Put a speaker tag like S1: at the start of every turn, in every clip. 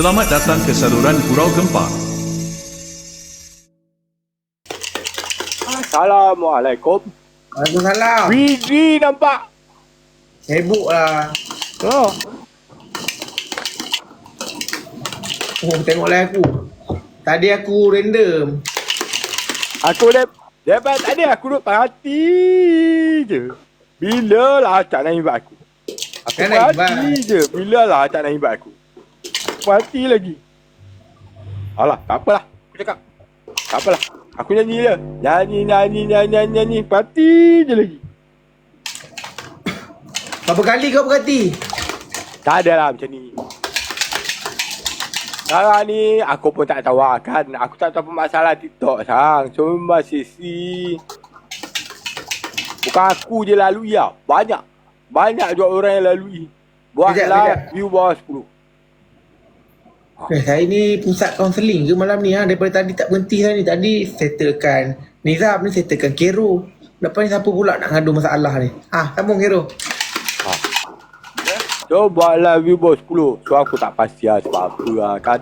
S1: Selamat datang ke saluran Gurau Gempa.
S2: Assalamualaikum.
S3: Waalaikumsalam.
S2: Widi nampak.
S3: Sibuk lah.
S2: Oh.
S3: Oh, tengoklah aku. Tadi aku random.
S2: Aku dah Lepas tadi aku duduk perhati je. Bila lah tak nak invite aku. Aku
S3: Kan nak
S2: perhati je. Bila lah tak nak invite aku. Perhati lagi. Alah, tak apalah. Aku cakap. Tak apalah. Aku nyanyi je. Nyanyi, nyanyi, nyanyi, nyanyi, nyanyi. Perhati je lagi.
S3: Berapa kali kau berhati?
S2: Tak ada lah macam ni. Sekarang ni aku pun tak tahu lah kan. Aku tak tahu apa masalah TikTok sekarang. Cuma sisi. Bukan aku je lalui lah. Banyak. Banyak juga orang yang lalui. Buat
S3: Kejap,
S2: live
S3: kejap.
S2: view bawah 10.
S3: Eh, saya ni pusat kaunseling ke malam ni ha? Daripada tadi tak berhenti saya ni. Tadi settlekan Nizam ni settlekan Kero. Lepas ni siapa pula nak ngadu masalah ni? Ah, sambung Kero.
S2: So buat live view bawah 10. So aku tak pasti lah sebab apa lah kan.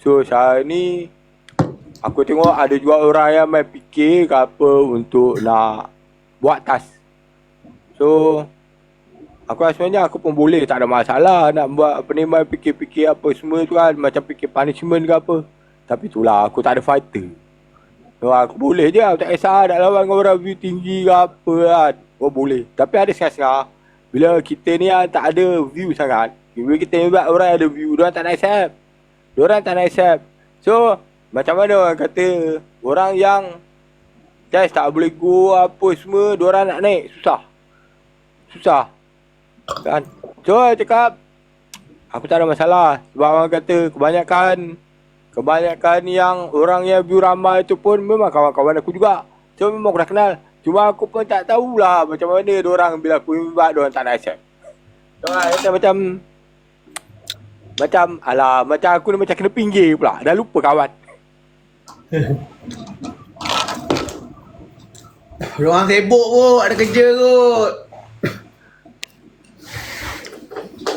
S2: So sekarang ni. Aku tengok ada juga orang yang main fikir ke apa untuk nak buat task. So Aku sebenarnya aku pun boleh tak ada masalah nak buat apa ni main fikir-fikir apa semua tu kan macam fikir punishment ke apa. Tapi itulah aku tak ada fighter. So aku boleh je aku tak kisah nak lawan dengan orang view tinggi ke apa kan. Oh boleh. Tapi ada setengah-setengah bila kita ni yang tak ada view sangat. Bila kita invite orang yang ada view, diorang tak nak accept. Diorang tak nak accept. So macam mana orang kata orang yang guys tak boleh go apa semua, diorang nak naik susah. Susah. Kan? Saya cakap, aku tak ada masalah. Sebab orang kata, kebanyakan, kebanyakan yang orang yang view ramai tu pun memang kawan-kawan aku juga. So, memang aku dah kenal. Cuma aku pun tak tahulah macam mana orang bila aku invite, diorang tak nak accept. So, saya macam, macam, alah, macam aku ni macam kena pinggir pula. Dah lupa kawan.
S3: Diorang sibuk kot. Ada kerja kot.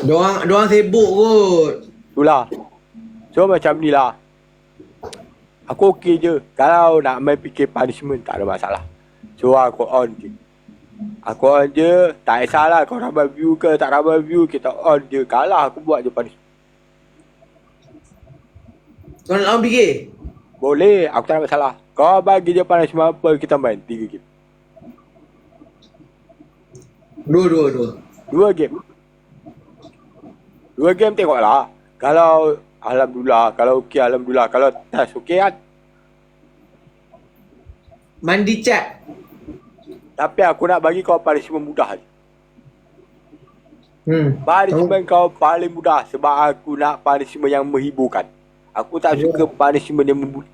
S3: Diorang, diorang sibuk kot.
S2: Itulah. So macam ni lah. Aku okey je. Kalau nak main fikir punishment tak ada masalah. So aku on je. Aku on je. Tak kisahlah kau ramai view ke tak ramai view. Kita on je. Kalah aku buat je punishment.
S3: Kau nak lawan fikir?
S2: Boleh. Aku tak ada masalah. Kau bagi je punishment apa kita main. Tiga game.
S3: Dua, dua, dua.
S2: Dua game. Dua game tengoklah. Kalau Alhamdulillah. Kalau okey Alhamdulillah. Kalau test okey kan.
S3: Mandi cat.
S2: Tapi aku nak bagi kau punishment mudah je.
S3: Hmm.
S2: Punishment kau paling mudah sebab aku nak punishment yang menghiburkan. Aku tak
S3: Ya.
S2: suka punishment yang membuli.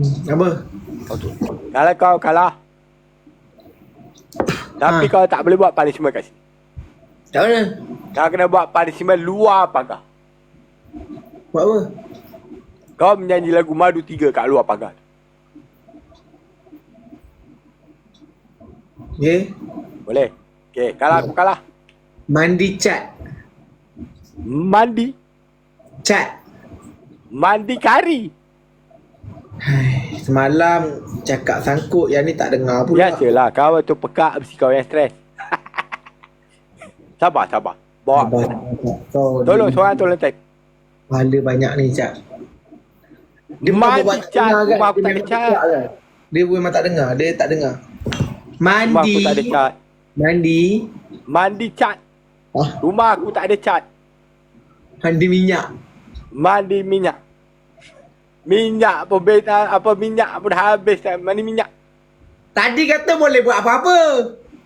S3: Hmm. Apa?
S2: Okay. Kalau kau kalah. Tapi
S3: Ha.
S2: kau tak boleh buat punishment kat sini.
S3: Tak mana?
S2: Kau kena buat punishment luar pagar.
S3: Buat apa?
S2: Kau menyanyi lagu Madu 3 kat luar pagar.
S3: Okay.
S2: Boleh? Okay, kalau aku kalah.
S3: Mandi cat.
S2: Mandi.
S3: Cat.
S2: Mandi kari.
S3: Hai, semalam cakap sangkut yang ni tak dengar pula.
S2: Biasalah, kau tu pekak mesti kau yang stres. Sabar, sabar. Bawa.
S3: Abang, kau
S2: Tolong, seorang tolong type.
S3: Pahala banyak ni cat. Dia
S2: Mandi
S3: memang buat
S2: cat,
S3: dengar kan?
S2: rumah aku
S3: Dia
S2: tak ada cat.
S3: tak kan? Dia memang tak dengar. Dia tak dengar.
S2: Rumah
S3: Mandi.
S2: aku tak ada cat.
S3: Mandi.
S2: Mandi cat.
S3: Ah,
S2: Rumah aku tak ada cat.
S3: mandi minyak.
S2: Mandi minyak. Minyak pun beta, apa minyak pun habis. Mandi minyak.
S3: Tadi kata boleh buat apa-apa.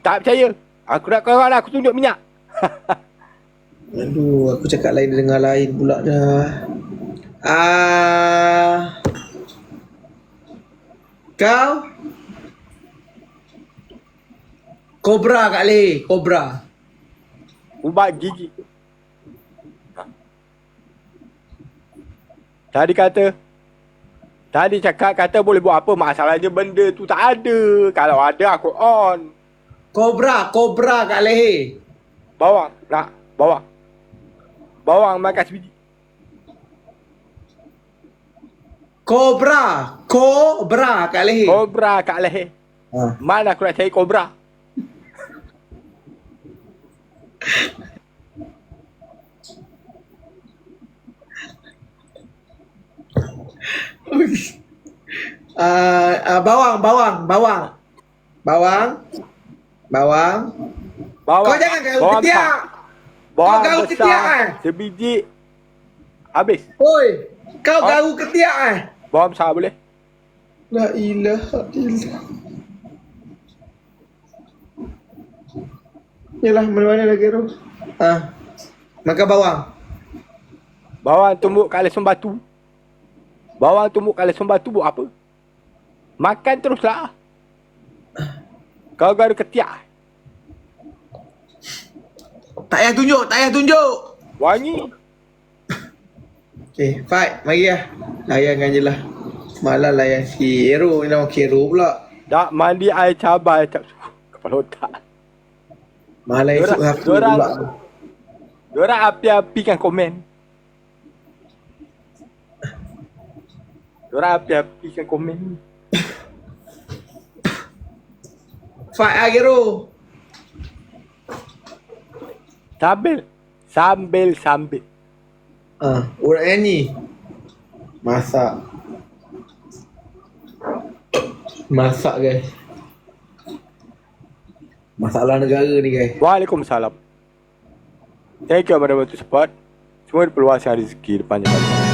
S2: Tak percaya. Aku nak kawan aku tunjuk minyak.
S3: Aduh, aku cakap lain dia dengar lain pula dah. Ah. Kau? Kobra Kak Le, Kobra.
S2: Ubat gigi. Tadi kata Tadi cakap kata boleh buat apa Masalahnya benda tu tak ada Kalau ada aku on
S3: Kobra, Kobra Kak Le.
S2: Bawang Nak Bawang Bawang makan sebiji
S3: Cobra. Cobra kat leher.
S2: Kobra kat leher.
S3: Ha.
S2: Mana aku nak cari kobra?
S3: Uh, uh, bawang, bawang, bawang. Bawang. Bawang.
S2: Bawang,
S3: Kau jangan kau
S2: bawang
S3: ketiak.
S2: Bawang
S3: Kau gaul ketiak, eh?
S2: Sebiji. Habis.
S3: Oi, kau
S2: Oh.
S3: garu ketiak eh?
S2: Bawang besar boleh?
S3: La ilaha illallah. Yalah, mana-mana lagi tu. Ah. Makan bawang.
S2: Bawang tumbuk kat lesung batu. Bawang tumbuk kat lesung batu buat apa? Makan teruslah. Kau garu ketiak.
S3: Tak payah tunjuk, tak payah tunjuk.
S2: Wangi.
S3: Okay, fight. Mari lah. Layankan je lah. Semalam layan si Hero. Ni nama Hero pula.
S2: Tak mandi air cabai tak suka. Kepala otak.
S3: Malam esok
S2: Dorang-
S3: aku
S2: dorang-
S3: pula.
S2: Diorang api-apikan komen. Diorang api-apikan komen.
S3: Fight lah Hero.
S2: Sambil. Sambil, sambil.
S3: Ah, orang nyanyi. Masak. Masak guys. Masalah negara ni guys.
S2: Waalaikumsalam. Thank you kepada bantu support. Semua diperluaskan rezeki depannya.
S3: Duduk,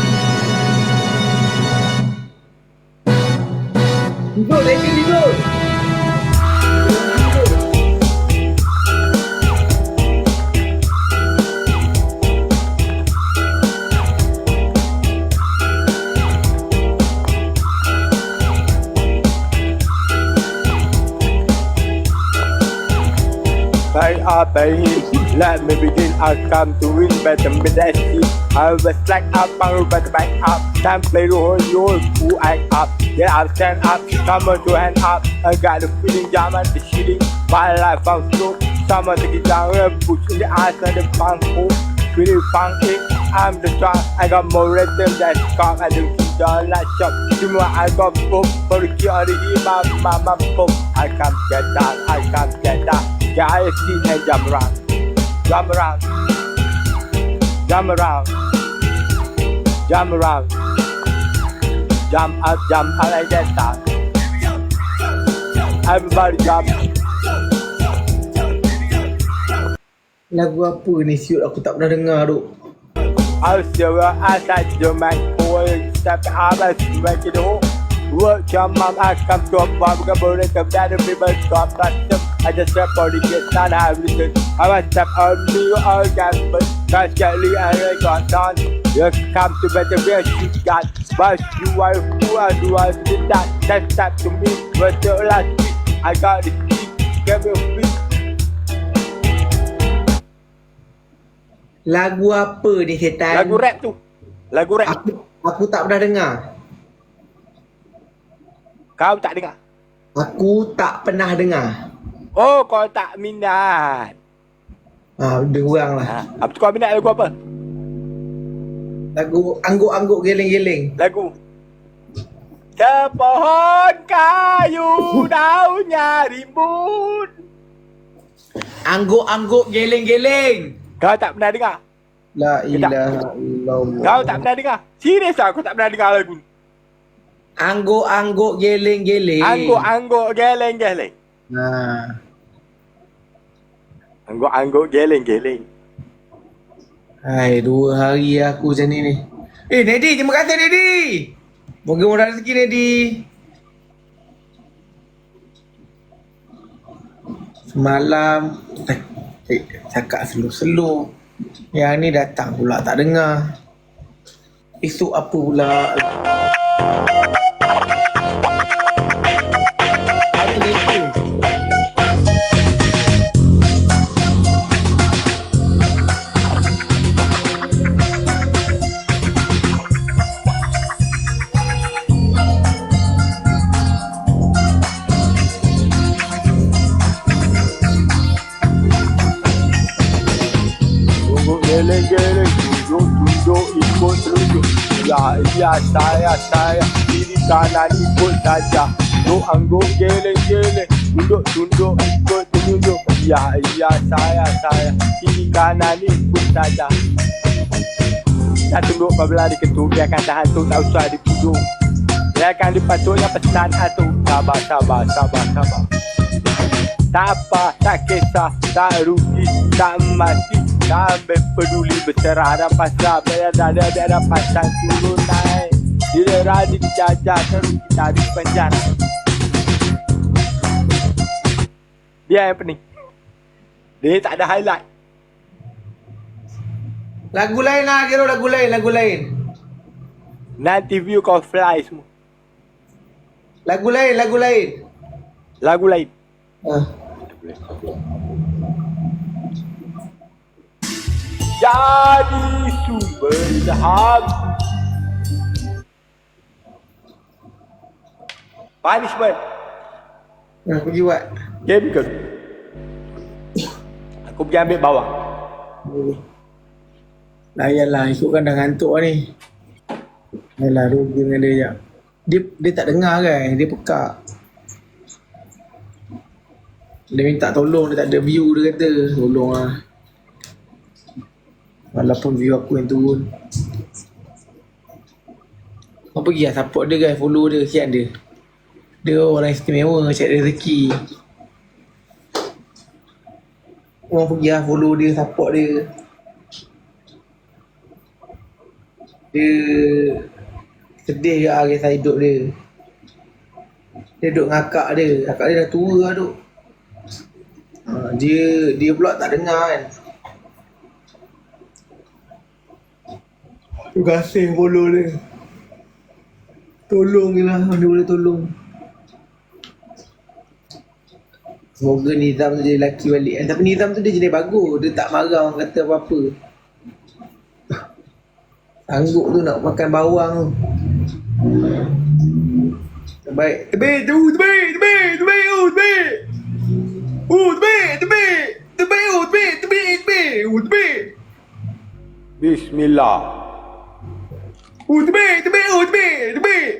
S2: Baik? Let me begin. I come to win better mid. I was like up, I better back up. Time play the whole your who act up. Get up, stand up, come on to hand up. I got the feeling, jam at the shitting. My life I'm slow. Someone take it down, push in the eyes of the punk hook. Oh. Really funky, I'm the star. I got more rhythm than cock. I do keep the light shop. Semua I got oh, book. For the key on the my mama book. I can't get down, I can't get down. Yeah, I see and jump around. Jump around. Jump around. Jump around. Jump up, jump up and get down. Everybody jump.
S3: Lagu apa ni siut aku tak pernah dengar tu.
S2: I still outside the man boy step up and make it home. Work your mom, I come to a bar, we can burn it up, that people stop custom. I just step on the get done, I have written. I must step on me, all gas, but can't get Lee and I got done. You come to better where she got, but you are who I do, I did that. That step to me, but the last week, I got the key, give me a free.
S3: Lagu apa ni setan?
S2: Lagu rap tu. Lagu rap.
S3: Aku, aku tak pernah dengar.
S2: Kau tak dengar?
S3: Aku tak pernah dengar.
S2: Oh, kau tak minat.
S3: Ha, kurang lah.
S2: Ha, apa tu kau minat lagu apa?
S3: Lagu angguk-angguk geleng-geleng.
S2: Lagu Sepohon kayu daunnya rimbun
S3: Angguk-angguk geleng-geleng.
S2: Kau tak pernah dengar?
S3: La ilaha illallah.
S2: Kau tak pernah dengar? Serius lah kau tak pernah dengar lagu ni?
S3: Angguk-angguk geleng-geleng.
S2: Angguk-angguk geleng-geleng
S3: Ha.
S2: Angguk-angguk geleng-geleng
S3: Hai, dua hari aku macam ni ni. Eh, Nedi, terima kasih Nedi. Moga murah rezeki Nedi. Semalam eh, eh, cakap slow-slow. Yang ni datang pula tak dengar. Esok apa pula?
S2: Telunjuk Ya, ya saya, saya. Kiri kanan ikut saja Duk angguk geleng-geleng Tunduk-tunduk ikut tunjuk Ya, ya saya, saya. Kiri kanan ikut saja Tak tunduk apabila diketuk Dia akan tahan tu tak usah dipuduk. Dia akan dipatutnya pesan atu Sabar, sabar, sabar, sabar. Tak apa, tak kisah, tak rugi, tak mati Tak ambil peduli berserah dan pasrah ada biar ada pasang turun naik. Bila radi dijajah terus kita di penjara. Dia yang pening Dia tak ada highlight.
S3: Lagu lain lah Gero lagu lain Lagu lain.
S2: Nanti view kau fly semua.
S3: Lagu lain Lagu lain.
S2: Lagu lain.
S3: Ah.
S2: Jadi sumber ilham Punishment.
S3: Ah pergi buat?
S2: Game ke? Aku pergi ambil bawang
S3: Layanlah ikutkan dah ngantuk ni. Yalah rugi dengan dia jap dia, dia tak dengar kan? Dia pekak. Dia minta tolong Dia tak ada view dia kata. Tolong lah Walaupun view aku yang turun. Kau pergi lah support dia guys Follow dia Siap dia. Dia orang istimewa Cari rezeki. Orang pergi lah follow dia Support dia. Dia Sedih ke kisah hidup dia. Dia duduk dengan akak dia. Akak dia dah tua lah duk ha, Dia Dia pula tak dengar kan Terima kasih follow dia Tolong je lah Dia boleh tolong. Semoga Nizam tu jadi lelaki balik. Kan. Tapi Nizam tu dia jenis bagus. Dia tak marah orang kata apa-apa. Sanggup tu nak makan bawang. Tu Terbaik Terbaik tu Terbaik Terbaik Terbaik oh Terbaik Oh terbaik Terbaik Terbaik oh Terbaik Terbaik Terbaik Oh terbaik
S2: Bismillah
S3: Oh terbaik Terbaik oh terbaik Terbaik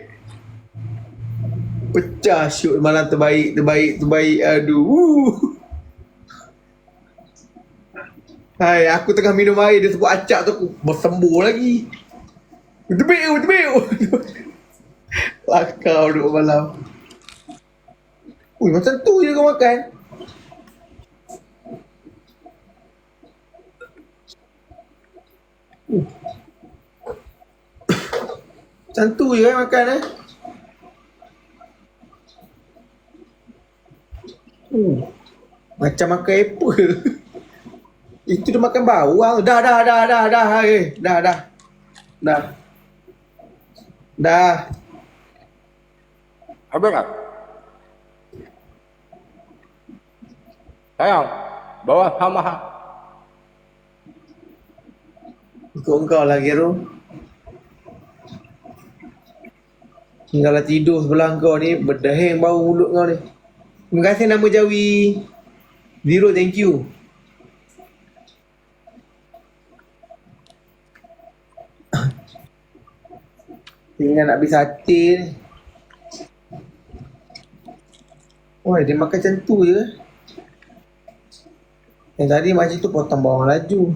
S3: Pecah shoot malam terbaik Terbaik Terbaik. Aduh. Uh. Hai aku tengah minum air Dia sebut acak tu Aku bersembuh lagi. Terbaik oh terbaik oh. Lakau duduk malam. Ui macam tu je kau makan Macam tu je kan makan eh uh. Macam makan apple Itu dia makan bawang Dah dah dah dah dah eh. Dah dah Dah Dah
S2: Habis tak? Sayang Bawang sama ha.
S3: Ikut kau lah Gero Tinggallah tidur sebelah kau ni Berdahing bau mulut kau ni. Terima kasih nama Jawi. Zero thank you. Tinggal nak habis sate ni. Oi, dia makan macam tu je. Yang tadi macam tu potong bawang laju.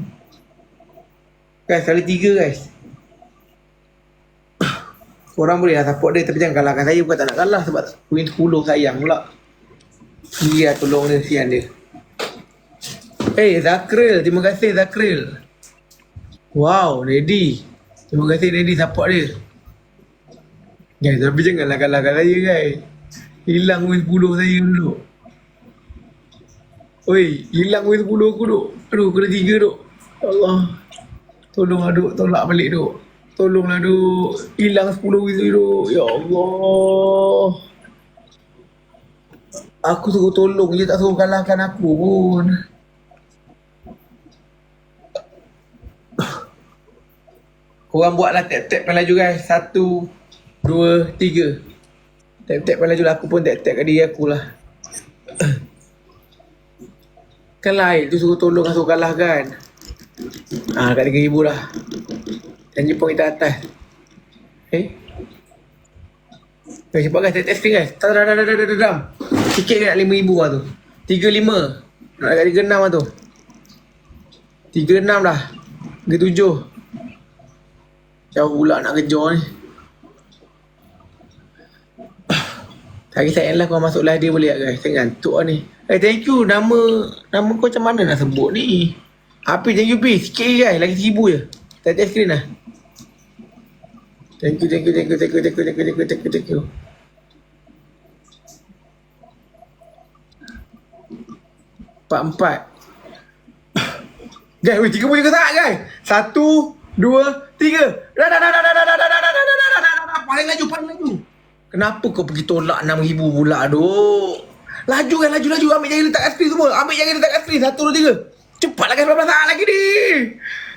S3: Guys, kali tiga guys Korang boleh lah support dia Tapi jangan kalahkan saya. Bukan tak nak kalah Sebab Queen 10 sayang pula. Dia tolong dia Sian dia. Eh hey, Zakril Terima kasih Zakril. Wow Ready Terima kasih Ready support dia. Guys tapi janganlah kalahkan saya guys. Hilang Queen 10 saya dulu. Oi, hilang Queen 10 aku duk. Aduh kena tiga duk. Allah. Tolonglah duk Tolak balik duk Tolonglah duk. Hilang 10 wizard duk. Ya Allah. Aku suruh tolong je tak suruh kalahkan aku pun. Korang buatlah tap-tap paling laju guys. Satu Dua Tiga. Tap-tap paling laju lah. Aku pun tap-tap kat diri aku lah. Kan lain tu suruh tolong suruh kalahkan. Ah, kat RM3,000 lah. Janji poin kita atas. Eh? Eh, cepat guys, test screen guys. Tak, tak, tak, tak, tak. Sikit kan lima ribu lah tu. Tiga lima. Nak dekat tiga enam lah tu. Tiga enam dah. Tiga tujuh. Jauh pula nak kejar ni. Tak kisah yang lah kau masuk live dia boleh tak guys. Saya ngantuk lah ni. Eh thank you. Nama nama kau macam mana nak sebut ni? Api thank you Pi. Sikit guys. Lagi seribu je. Tak test screen lah. Thank you, thank you, thank you, thank you, thank you, thank you, thank you, thank you, thank you. Empat, empat. Guys, weh, tiga puluh juga tak guys? Satu, dua, tiga. Dah, dah, dah, dah, dah, dah, dah, dah, dah, dah, dah, dah, dah, dah, dah, dah, paling laju, paling laju. Kenapa kau pergi tolak enam ribu pula, duk? Laju kan, laju, laju. Ambil jari letak kat semua. Ambil jari letak kat. Satu, dua, tiga. Cepatlah guys, 19 saat lagi ni.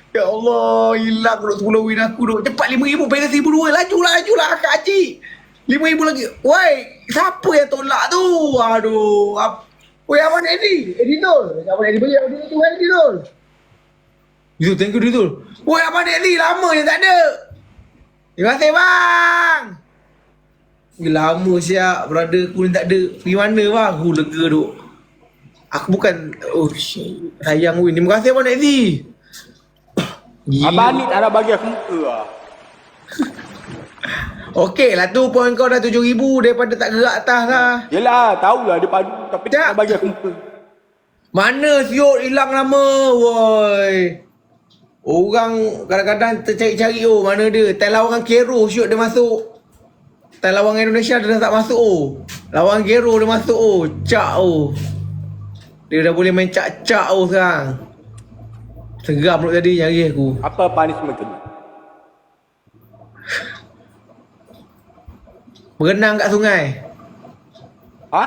S3: Ya Allah, hilang duk 10 win aku duk. Cepat 5,000, balance 1,200. Laju laju lah, Kak Haji. 5,000 lagi. Woi, siapa yang tolak tu? Aduh. Ap- Woi, Abang Eddie. Editor. Abang Eddie bagi Abang Eddie Tuhan Editor. Itu, thank you, Editor. Woi, Abang Eddie, lama yang tak ada. Terima kasih, bang. Eh, lama siap, brother aku ni tak ada. Pergi mana, bang? Aku lega duk. Aku bukan, oh. Sayang, win. Terima kasih, Abang Eddie. Gila.
S2: Abang ni tak nak bagi aku muka lah.
S3: Okey lah tu poin kau dah 7,000 daripada tak gerak atas lah.
S2: Yelah, tahulah dia padu tapi tak
S3: Tak.
S2: nak bagi aku muka.
S3: Mana siot hilang nama woi. Orang kadang-kadang tercari-cari oh mana dia. Tai lawangan Kero siot dia masuk. Tai lawangan Indonesia dia dah tak masuk oh. Lawan Kero dia masuk oh. Cak oh. Dia dah boleh main cak-cak oh sekarang. Seram mulut tadi nyari aku.
S2: Apa punishment kena?
S3: Berenang kat sungai.
S2: Ha?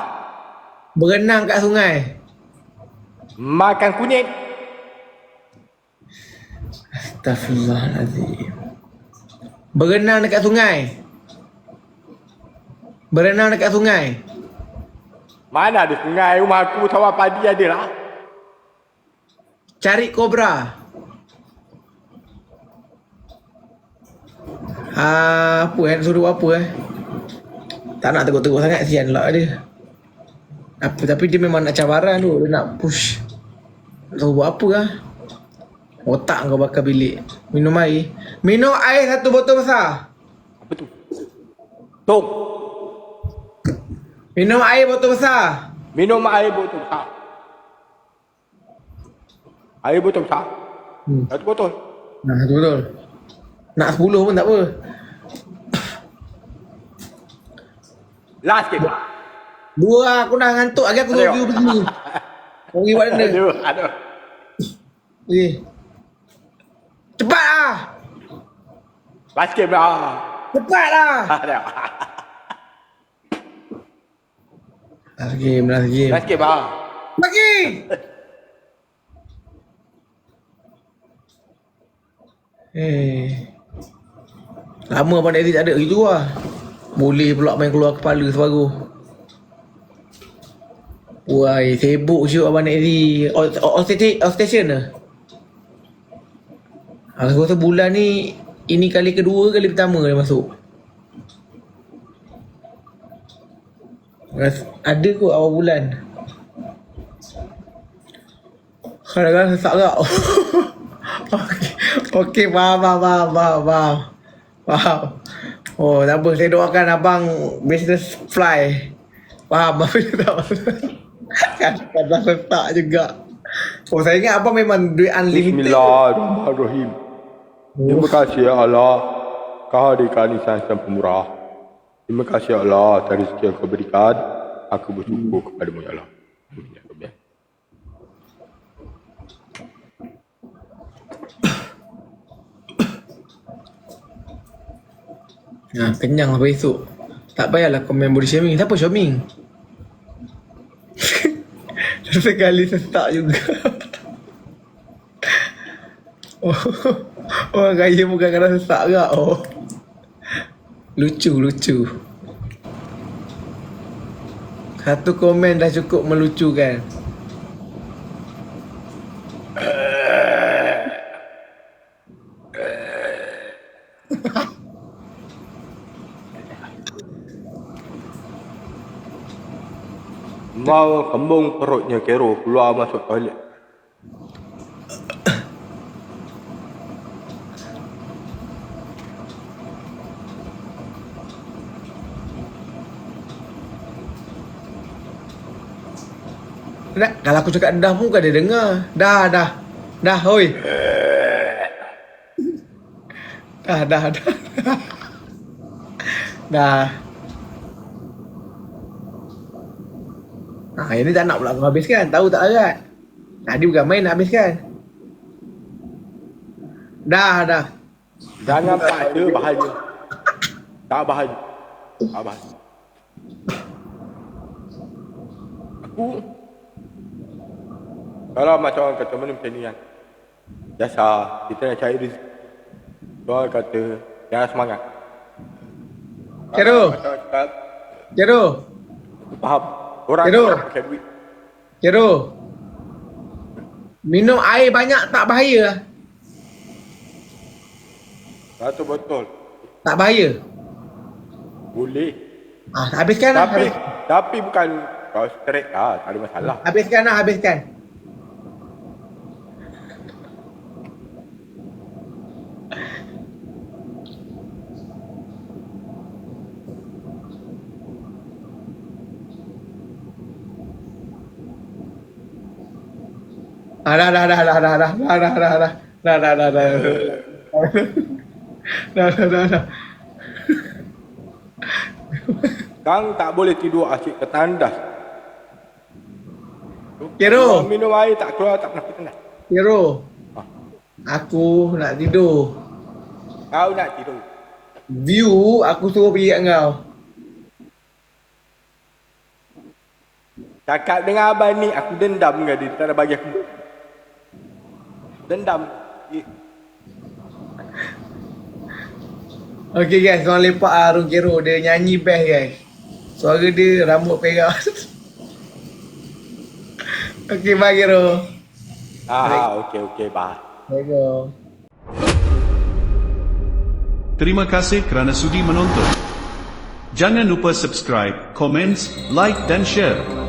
S3: Berenang kat sungai.
S2: Makan kunyit.
S3: Astaghfirullahaladzim. Berenang dekat sungai. Berenang dekat sungai.
S2: Mana ada sungai rumah aku sawah padi ada lah.
S3: Cari kobra. Ah, apa eh? Suruh apa eh? Tak nak teguk-teguk sangat sian lah dia. Apa, tapi dia memang nak cabaran tu. Dia nak push. Tak tahu buat apa lah. Otak kau bakar bilik. Minum air. Minum air satu botol besar.
S2: Apa tu? Tok.
S3: Minum air botol besar.
S2: Minum air botol besar. Air botol besar.
S3: Hmm.
S2: Satu botol.
S3: Nah, satu botol. Nak 10 pun tak apa.
S2: Last sikit.
S3: Dua lah, aku dah ngantuk lagi aku review begini. Kau pergi buat benda.
S2: Aduh, aduh.
S3: Pergi. Cepat lah.
S2: Last sikit pula.
S3: Cepat lah. Last game, last game.
S2: Last sikit pula.
S3: Lagi. Eh. Lama Abang Eddie tak ada gitu lah. Boleh pula main keluar kepala separuh. Wai, sibuk je Abang Eddie. All, all, station, all station ke? Aku rasa bulan ni ini kali kedua kali pertama dia masuk. Ras- Ada kot awal bulan. Kadang-kadang sesak? Okey, Okey, faham, faham, faham, faham, faham. Oh, tak apa. Saya doakan abang business fly. Faham apa dia tak maksud. Kadang-kadang sesak juga. Oh, saya ingat abang memang duit unlimited.
S2: Bismillahirrahmanirrahim. Terima kasih ya Allah. Kau hadirkan insan yang pemurah. Terima kasih ya Allah atas rezeki yang kau berikan. Aku bersyukur kepadamu ya Allah. Amin
S3: Ha, kenyang sampai esok. Tak payahlah komen body shaming. Siapa shaming? Sekali sesak juga. oh, orang kaya bukan kadang sesak ke? Oh. Lucu, lucu. Satu komen dah cukup melucukan.
S2: Mau kembung perutnya Kero keluar masuk toilet.
S3: Dah, kalau aku cakap dah pun kan dia dengar. Dah, dah. Dah, hoi. Dah, dah, dah. dah. Ah, ini tak nak pula aku habiskan. Tahu tak arat? Tadi bukan main nak habiskan. Dah, dah.
S2: Jangan pada bahaya. Tak bahaya. Tak bahaya. Aku kalau macam orang kata mana macam ni kan. Biasa kita nak cari rezeki. Orang kata jangan semangat.
S3: Kero.
S2: aku faham. Orang
S3: Kero.
S2: pakai duit.
S3: Kero. Minum air banyak tak bahaya?
S2: Satu botol.
S3: Tak bahaya?
S2: Boleh.
S3: Ah, habiskan lah.
S2: Tapi
S3: Habis,
S2: tapi bukan kau straight lah. Tak ada masalah.
S3: habiskan lah, habiskan. Ah, dah, dah, dah, dah, dah, dah, dah, dah, dah, dah, dah, dah, dah, dah, dah, dah, dah, dah.
S2: Kang tak boleh tidur asyik ke tandas.
S3: Kero.
S2: Kalau Minum air tak keluar tak pernah tandas.
S3: Hero,
S2: Ah,
S3: aku nak tidur.
S2: Kau nak tidur.
S3: View aku suruh pergi kat kau.
S2: Cakap dengan abang ni aku dendam dengan dia. Dia tak nak bagi aku. Dendam.
S3: Okay guys, korang lepak lah Arun Kero. Dia nyanyi best guys. Suara dia rambut perak. okay, bye Kero.
S2: Ah, okey okey bye.
S3: Assalamualaikum.
S1: Terima kasih kerana sudi menonton. Jangan lupa subscribe, komen, like dan share.